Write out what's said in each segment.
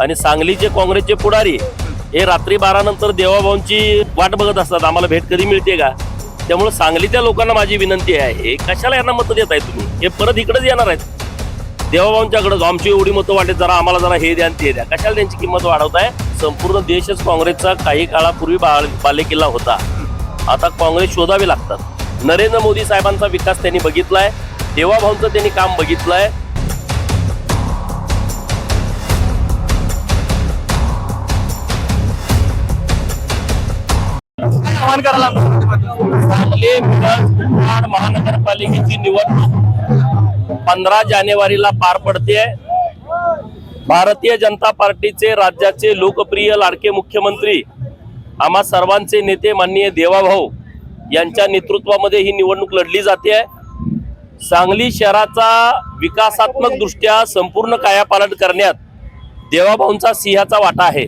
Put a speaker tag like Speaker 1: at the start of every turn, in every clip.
Speaker 1: आणि सांगलीचे काँग्रेसचे पुढारी हे रात्री बारा नंतर देवाभाऊंची वाट बघत असतात आम्हाला भेट कधी मिळते का? त्यामुळे सांगलीच्या लोकांना माझी विनंती आहे हे कशाला यांना मतं देत आहे तुम्ही? हे परत इकडेच येणार आहेत. देवाभाऊंच्याकडे आमची एवढी मतं वाटेल जरा आम्हाला जरा हे द्या आणि ते द्या. कशाला त्यांची किंमत वाढवताय संपूर्ण देशच काँग्रेसचा काही काळापूर्वी बाळ- बालेकिल्ला होता. आता काँग्रेस शोधावे लागतात. नरेंद्र मोदी साहेबांचा विकास त्यांनी बघितलाय देवाभाऊंचं त्यांनी काम बघितलंय
Speaker 2: करायला
Speaker 1: सांगली मिरज महानगरपालिकेची निवडणूक पंधरा जानेवारीला पार पडते भारतीय जनता पार्टीचे राज्याचे लोकप्रिय लाडके मुख्यमंत्री आम्हा सर्वांचे नेते माननीय देवाभाऊ यांच्या नेतृत्वामध्ये ही निवडणूक लढली जाते सांगली शहराचा विकासात्मक दृष्ट्या संपूर्ण कायापालट करण्यात देवाभाऊंचा सिंहाचा वाटा आहे.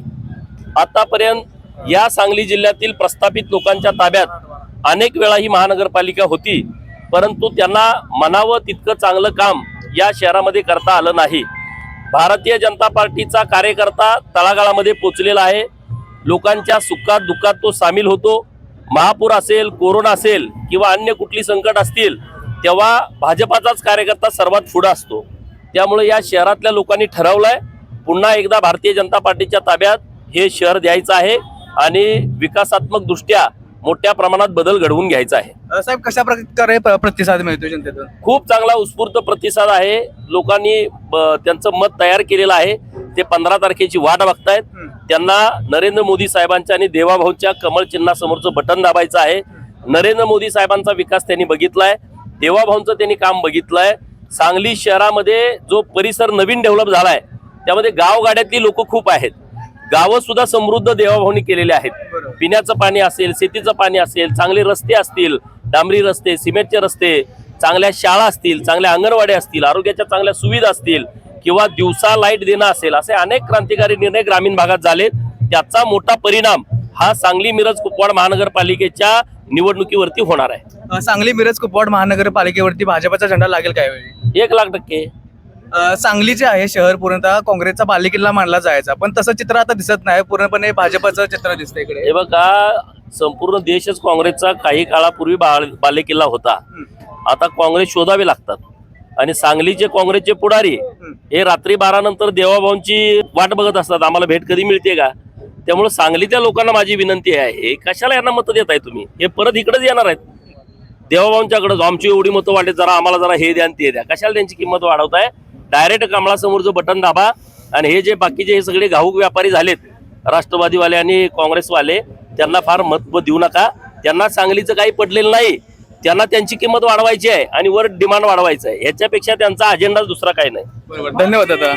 Speaker 1: आतापर्यंत या सांगली जिल्ह्यातील प्रस्थापित लोकांच्या ताब्यात अनेक वेळा ही महानगरपालिका होती परंतु त्यांना मनावं तितकं चांगलं काम या शहरामध्ये करता आलं नाही. भारतीय जनता पार्टीचा कार्यकर्ता तळागाळामध्ये पोचलेला आहे. लोकांच्या सुखात दुःखात तो सामील होतो. महापूर असेल कोरोना असेल किंवा अन्य कुठली संकट असतील तेव्हा भाजपाचाच कार्यकर्ता सर्वात पुढं असतो. त्यामुळे या शहरातल्या लोकांनी ठरवलं आहे पुन्हा एकदा भारतीय जनता पार्टीच्या ताब्यात हे शहर द्यायचं आहे. आणि विकासात्मक दृष्ट्या मोठ्या प्रमाणात बदल घडवून घ्यायचा आहे.
Speaker 2: साहेब कशा प्रकारे प्र- प्रतिसाद मिळतो जनतेतून?
Speaker 1: खूप चांगला उत्स्फूर्त प्रतिसाद आहे. लोकांनी त्यांचं मत तयार केलेलं आहे. ते पंधरा तारखेची वाट बघतायत. त्यांना नरेंद्र मोदी साहेबांच्या आणि देवाभाऊच्या कमळ चिन्हासमोरचं बटन दाबायचं आहे. नरेंद्र मोदी साहेबांचा विकास त्यांनी बघितलाय. देवाभाऊंचं त्यांनी काम बघितलंय. सांगली शहरामध्ये जो परिसर नवीन डेव्हलप झालाय त्यामध्ये गावगाड्यातली लोक खूप आहेत. गावं सुद्धा समृद्ध देवाभाऊनी केलेले आहेत. पिण्याचं पाणी असेल शेतीचं पाणी असेल चांगले रस्ते असतील डांबरी रस्ते सिमेंटचे रस्ते चांगल्या शाळा असतील चांगल्या अंगणवाड्या असतील आरोग्याच्या चांगल्या सुविधा असतील किंवा दिवसा लाइट देणं असेल असे अनेक क्रांतिकारी निर्णय ग्रामीण भागात झालेत त्याचा मोठा परिणाम हा सांगली मिरज कुपवाड महानगरपालिकेच्या निवडणुकीवरती होणार आहे.
Speaker 2: सांगली मिरज कुपवाड महानगरपालिकेवरती भाजपचा झेंडा लागेल काय वेळी
Speaker 1: एक लाख टक्के.
Speaker 2: सांगली जे आहे शहर पूर्णतः काँग्रेसचा बालेकिल्ला मानला जायचा. पण तसं चित्र आता दिसत नाही. पूर्णपणे भाजपचं चित्र दिसतंय इकडे.
Speaker 1: हे बघा संपूर्ण देशच काँग्रेसचा काही काळापूर्वी बाळ- बालेकिल्ला होता. आता काँग्रेस शोधावे लागतात. आणि सांगलीचे काँग्रेसचे पुढारी हे रात्री बारा नंतर देवाभाऊंची वाट बघत असतात. आम्हाला भेट कधी मिळते का? त्यामुळे सांगलीच्या लोकांना माझी विनंती आहे. कशाला यांना मतं देत आहे तुम्ही? हे परत इकडेच येणार आहेत. देवाभाऊंच्याकडे आमची एवढी मतं वाटेल जरा आम्हाला जरा हे द्या आणि ते द्या. कशाला त्यांची किंमत वाढवताय? डायरेक्ट कमळासमोरचं बटन दाबा आणि हे जे बाकीचे हे सगळे घाऊक व्यापारी झालेत राष्ट्रवादीवाले आणि काँग्रेसवाले त्यांना फार महत्त्व देऊ नका. त्यांना सांगलीचं काही पडलेलं नाही. त्यांना त्यांची किंमत वाढवायची आहे आणि वर डिमांड वाढवायचं आहे. ह्याच्यापेक्षा त्यांचा अजेंडा दुसरा काही नाही.
Speaker 2: बरोबर. धन्यवाद दादा.